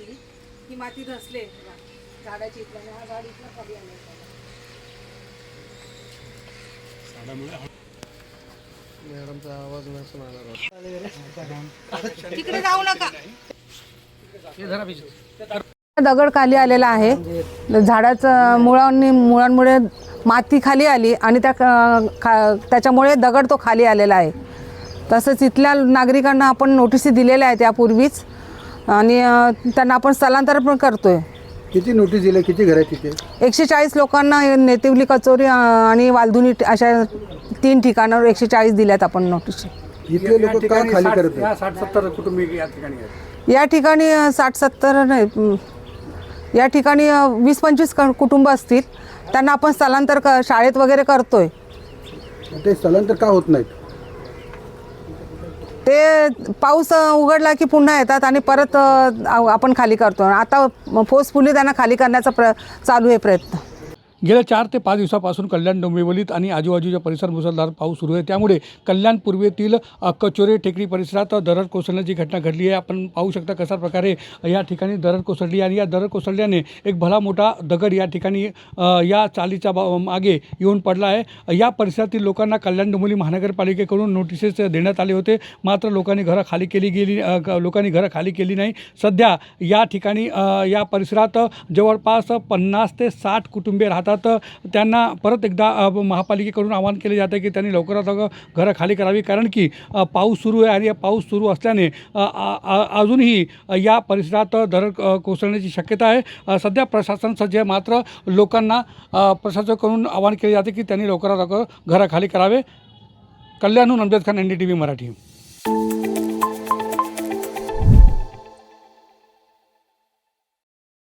ही ही माती धसले. झाडाची इथल्या हा झाड इथलं खाली आलं. मॅडमचा आवाज नसून आला तिकडे जाऊ नका. दगड खाली आलेला आहे. झाडाचं मुळांनी मुळांमुळे माती खाली आली आणि त्या खा त्याच्यामुळे दगड तो खाली आलेला आहे. तसंच इथल्या नागरिकांना आपण नोटिसी दिलेल्या आहेत यापूर्वीच. आणि त्यांना आपण स्थलांतर पण करतोय. किती नोटीस दिले? किती घर आहे तिथे? एकशे चाळीस लोकांना नेतिवली कचोरी आणि वालधुनी अशा तीन ठिकाणावर एकशे चाळीस दिल्यात आपण नोटीस इथले लोक का खाली करत आहेत? साठ सत्तर कुटुंबी या ठिकाणी आहेत. या ठिकाणी साठ सत्तर नाही या ठिकाणी वीस पंचवीस क- कुटुंब असतील. त्यांना आपण स्थलांतर क शाळेत वगैरे करतोय. ते स्थलांतर का होत नाहीत? ते पाऊस उघडला की पुन्हा येतात आणि परत आपण खाली करतो. आता फोर्सफुली त्यांना खाली करण्याचा प्र चालू आहे प्रयत्न. गेल्या चार ते पाच दिवसापासून कल्याण डोंबिवलीत आणि आजूबाजूच्या परिसरात मुसळधार पाऊस सुरू आहे. त्यामुळे कल्याण पूर्वेतील कचोरे टेकडी परिसरात दरड कोसळण्याची घटना घडली आहे. आपण पाहू शकता कशा प्रकारे या ठिकाणी दरड कोसळली आणि या दरड कोसळल्याने एक भला मोठा दगड या ठिकाणी या चालीच्या बा मागे येऊन पडला आहे. या परिसरातील लोकांना कल्याण डोंबिवली महानगरपालिकेकडून नोटिसेस देण्यात आले होते. मात्र लोकांनी घरं खाली केली गेली लोकांनी घरं खाली केली नाही. सध्या या ठिकाणी या परिसरात जवळपास पन्नास ते साठ कुटुंबे राहतात. त्यांना परत एकदा महापालिकेकडून आवाहन केले जाते की त्यांनी लवकरात लवकर घरं खाली करावी. कारण की पाऊस सुरू आहे आणि या पाऊस सुरू असल्याने आ- अजूनही या परिसरात दरड कोसळण्याची शक्यता आहे. सध्या प्रशासन सज्ज आहे. मात्र लोकांना अ, प्रशासनाकडून आवाहन केले जाते की त्यांनी लवकरात लवकर घराखाली करावे. कल्याणहून Amjad Khan N D T V Marathi.